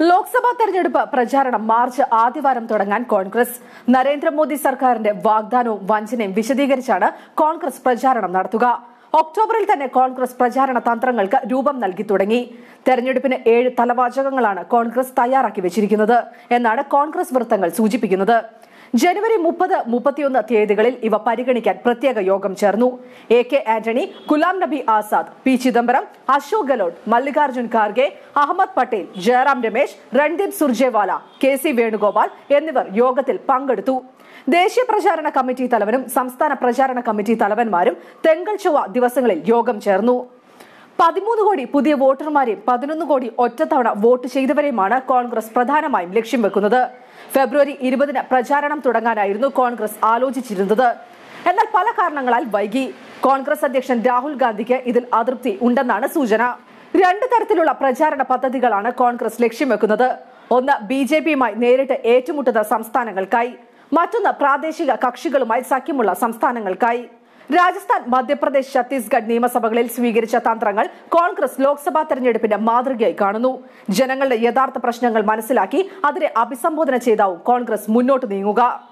ലോക്സഭാ തെരഞ്ഞെടുപ്പ് പ്രചാരണം മാർച്ച് ആദ്യവാരം തുടങ്ങാൻ കോൺഗ്രസ്. നരേന്ദ്രമോദി സർക്കാരിന്റെ വാഗ്ദാനവും വഞ്ചനയും വിശദീകരിച്ചാണ് കോൺഗ്രസ് പ്രചാരണം നടത്തുക. ഒക്ടോബറിൽ തന്നെ കോൺഗ്രസ് പ്രചാരണ തന്ത്രങ്ങൾക്ക് രൂപം നൽകി തുടങ്ങി. തെരഞ്ഞെടുപ്പിന് ഏഴ് തലവാചകങ്ങളാണ് കോൺഗ്രസ് തയ്യാറാക്കി വെച്ചിരിക്കുന്നത് എന്നാണ് കോൺഗ്രസ് വൃത്തങ്ങൾ സൂചിപ്പിക്കുന്നത്. ജനുവരി മുപ്പത് മുപ്പത്തിയൊന്ന് തീയതികളിൽ ഇവ പരിഗണിക്കാൻ പ്രത്യേക യോഗം ചേർന്നു. A K Antony Ghulam Nabi Azad P Chidambaram Ashok Gehlot Mallikarjun Kharge Ahmed Patel Jairam Ramesh Randeep Surjewala K C Venugopal എന്നിവർ യോഗത്തിൽ പങ്കെടുത്തു. ദേശീയ പ്രചാരണ കമ്മിറ്റി തലവനും സംസ്ഥാന പ്രചാരണ കമ്മിറ്റി തലവന്മാരും തെങ്കൾ ചൊവ്വ ദിവസങ്ങളിൽ യോഗം ചേർന്നു. പതിമൂന്ന് കോടി പുതിയ വോട്ടർമാരെയും പതിനൊന്ന് കോടി ഒറ്റത്തവണ വോട്ട് ചെയ്തവരെയുമാണ് കോൺഗ്രസ് പ്രധാനമായും ലക്ഷ്യം വെക്കുന്നത്. ഫെബ്രുവരി ഇരുപതിന് പ്രചാരണം തുടങ്ങാനായിരുന്നു കോൺഗ്രസ് ആലോചിച്ചിരുന്നത്. എന്നാൽ പല കാരണങ്ങളാൽ വൈകി. കോൺഗ്രസ് അധ്യക്ഷൻ രാഹുൽ ഗാന്ധിക്ക് ഇതിൽ അതൃപ്തി ഉണ്ടെന്നാണ് സൂചന. രണ്ട് തരത്തിലുള്ള പ്രചാരണ പദ്ധതികളാണ് കോൺഗ്രസ് ലക്ഷ്യം വെക്കുന്നത്. ഒന്ന് ബി ജെ പിയുമായി നേരിട്ട് ഏറ്റുമുട്ടുന്ന സംസ്ഥാനങ്ങൾക്കായി. മറ്റൊന്ന് പ്രാദേശിക കക്ഷികളുമായി സഖ്യമുള്ള സംസ്ഥാനങ്ങൾക്കായി. രാജസ്ഥാൻ മധ്യപ്രദേശ് ഛത്തീസ്ഗഡ് നിയമസഭകളിൽ സ്വീകരിച്ച തന്ത്രങ്ങൾ കോൺഗ്രസ് ലോക്സഭാ തെരഞ്ഞെടുപ്പിന്റെ മാതൃകയായി കാണുന്നു. ജനങ്ങളുടെ യഥാർത്ഥ പ്രശ്നങ്ങൾ മനസ്സിലാക്കി അതിനെ അഭിസംബോധന ചെയ്താവും കോൺഗ്രസ് മുന്നോട്ട് നീങ്ങുക.